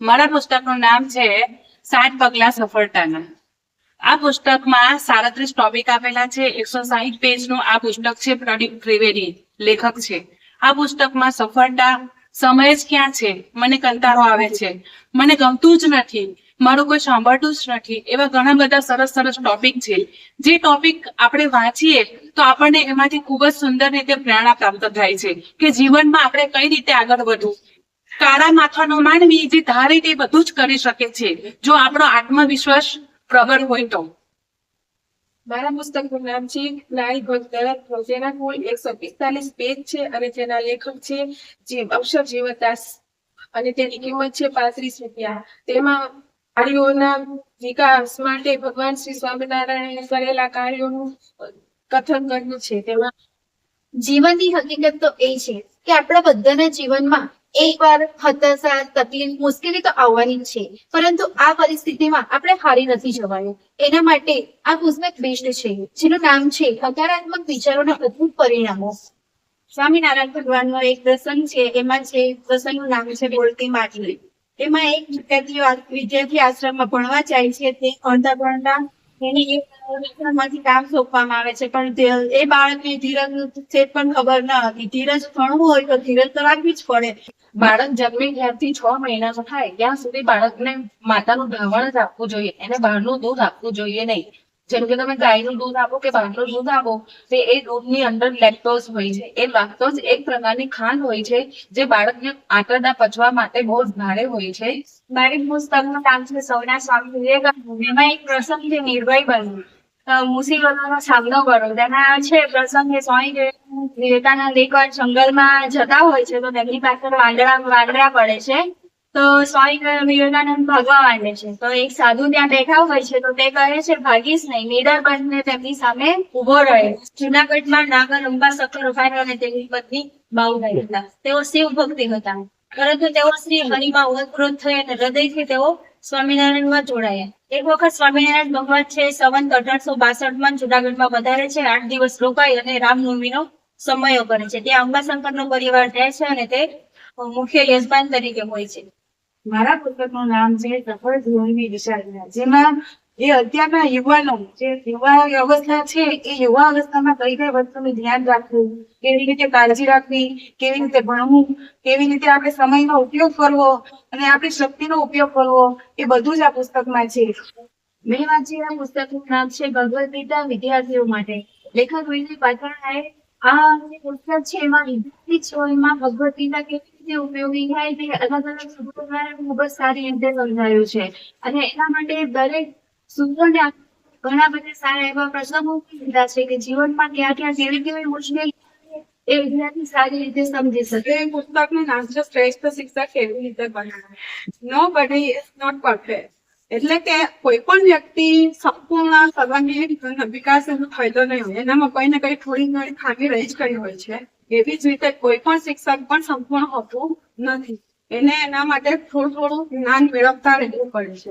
મારા પુસ્તકનું નામ છે સાત પગલા સફળતાના. આ પુસ્તકમાં સાડત્રીસ ટોપિક આપેલા છે, એકસો સાહીઠ પેજનું આ પુસ્તક છે, પ્રદીપ ત્રિવેદી, લેખક છે. આ પુસ્તકમાં સફળતા સમય જ ક્યાં છે? મને કંટાળો આવે છે. મને ગમતું જ નથી. મારું કોઈ સાંભળતું જ નથી. એવા ઘણા બધા સરસ સરસ ટોપિક છે. જે ટોપિક આપણે વાંચીએ તો આપણને એમાંથી ખૂબ જ સુંદર રીતે પ્રેરણા પ્રાપ્ત થાય છે કે જીવનમાં આપણે કઈ રીતે આગળ વધવું. કાળા માથાનો માનવી જે ધારે તે બધું જ કરી શકે છે. જો આપણો આત્મવિશ્વાસ પ્રબળ હોય તો. મારા પુસ્તકનું નામ છે નારી ભક્ત જેના કુલ એકસો પિસ્તાલીસ પેજ છે અને તેના લેખક છે જે અક્ષર જીવનદાસ. અને તેની કિંમત છે પાંત્રીસ રૂપિયા. તેમાં કાર્યોના વિકાસ માટે ભગવાન શ્રી સ્વામિનારાયણે કરેલા કાર્યોનું કથન કર્યું છે. તેમાં જીવનની હકીકત તો એ છે કે આપણા બધાના જીવનમાં એકવાર હતાશા, તકલીફ મુશ્કેલી તો આવવાની છે. પરંતુ આ પરિસ્થિતિમાં આપણે હારી નથી જવાનું એના માટે આ પુસ્તક બેસ્ટ છે, જેનું નામ છે હકારાત્મક વિચારોના અદ્ભુત પરિણામો. સ્વામિનારાયણ ભગવાનનો એક પ્રસંગ છે, એમાં છે પ્રસંગનું નામ છે બોલતી માટલી એમાં એક વિદ્યાર્થી આ- વિદ્યાર્થી આશ્રમમાં ભણવા જાય છે, તે ભણતા ભણતા એને એક માંથી કામ સોંપવામાં આવે છે, પણ એ બાળકને ધીરજ છે પણ ખબર ન હતી. ધીરજ ભણવું હોય તો ધીરજ તો રાખવી જ પડે. બાળક જન્મે ત્યારથી છ મહિનાનો થાય, ત્યાં સુધી બાળકને માતાનું ધાવણ જ આપવું જોઈએ, એને બહારનું દૂધ આપવું જોઈએ નહીં. જેમ કે તમે ગાયનું દૂધ આપો કે બહારનું દૂધ આપો, તો એ દૂધની અંદર લેક્ટોઝ હોય છે. એ લેક્ટોઝ એક પ્રકારની ખાંડ હોય છે, જે બાળકને આંતરડા પચવા માટે બહુ જ ભારે હોય છે. મારી પુસ્તકનું નામ છે, સૌના સ્વામી વિવેકાનંદ એમાં એક પ્રસંગ છે નિર્ભય બનવું મુસીબતોનો સામનો કરો. તેના છે, પ્રસંગ સ્વામી વિવેકાનંદ- એકવાર જંગલમાં જતા હોય છે, તો તેમની પાછળ વાંદરા વાંદરા પડે છે. તો સ્વામી વિવેકાનંદ ભાગવા માંડે છે. તો એક સાધુ ત્યાં બેઠા હોય છે, તો તે કહે છે, ભાગીશ નહીં, નીડર બનીને તેમની સામે ઊભો રહે. જુનાગઢમાં નાગર અંબા સખર રૂપાણી અને તેમની પત્ની બાઉભાઈ હતા તેઓ શિવ ભક્તિ હતા. પરંતુ તેઓ શ્રી હરિમાં ઓતપ્રોત થઈ અને હૃદયથી તેઓ સ્વામિનારાયણમાં જોડાયા. એક વખત સ્વામિનારાયણ ભગવાન છે, સંવંત અઢારસો બાસઠમાં જુનાગઢમાં વધારે છે, આઠ દિવસ રોકાઈ અને રામનવમીનો સમયો કરે છે. ત્યાં અંબાશંકરનો પરિવાર જાય છે અને તે મુખ્ય યજમાન તરીકે હોય છે. મારા પુસ્તકનું નામ છે સફળ જીવનની દિશા જેમાં જે અત્યારના યુવાનો જે યુવા અવસ્થા છે, એ યુવા અવસ્થામાં કઈ કઈ વસ્તુનું ધ્યાન રાખવું, કેવી રીતે કાળજી રાખવી, કેવી રીતે ભણવું, કેવી રીતે આપણે સમયનો ઉપયોગ કરવો અને આપણી શક્તિનો ઉપયોગ કરવો, એ બધું જ આ પુસ્તકમાં છે. મેં વાંચેલા પુસ્તકનું નામ છે ભગવદ ગીતા વિદ્યાર્થીઓ માટે. લેખક વિજય પાછળનાએ આ પુસ્તક છે એમાં વિદ્યાર્થી જીવનમાં ભગવદ ગીતા કેવી રીતે ઉપયોગી થાય, તે અલગ અલગ સૂત્રો દ્વારા ખૂબ જ સારી રીતે સમજાયું છે. અને એના માટે દરેક સૂત્રોને ઘણા બધા સારા એવા પ્રસંગો લીધા છે કે જીવનમાં ક્યાં ક્યાં કેવી કેવી મુશ્કેલી એ વિદ્યાર્થી સારી રીતે સમજી શકે. એ પુસ્તકનું નામ કેવી રીતે કે કોઈ પણ વ્યક્તિ સંપૂર્ણ સર્વાંગી વિકાસ એનો થયેલો નહીં હોય. એનામાં કોઈ ને કઈ થોડી ઘણી ખામી રહી જ ગઈ હોય છે. એવી જ રીતે કોઈ પણ શિક્ષક પણ સંપૂર્ણ હોતું નથી. એને એના માટે થોડું થોડું જ્ઞાન મેળવતા રહેવું પડે છે.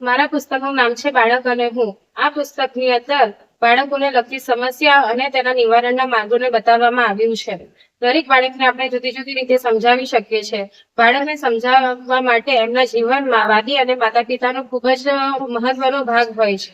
મારા પુસ્તકનું નામ છે બાળક અને હું. આ પુસ્તકની અંદર બાળકોને લગતી સમસ્યા અને તેના નિવારણના માર્ગોને બતાવવામાં આવ્યું છે. દરેક બાળકને આપણે જુદી જુદી રીતે સમજાવી શકીએ છીએ. બાળકને સમજાવવા માટે એમના જીવનમાં વાદી અને માતા પિતાનો ખૂબ જ મહત્વનો ભાગ હોય છે.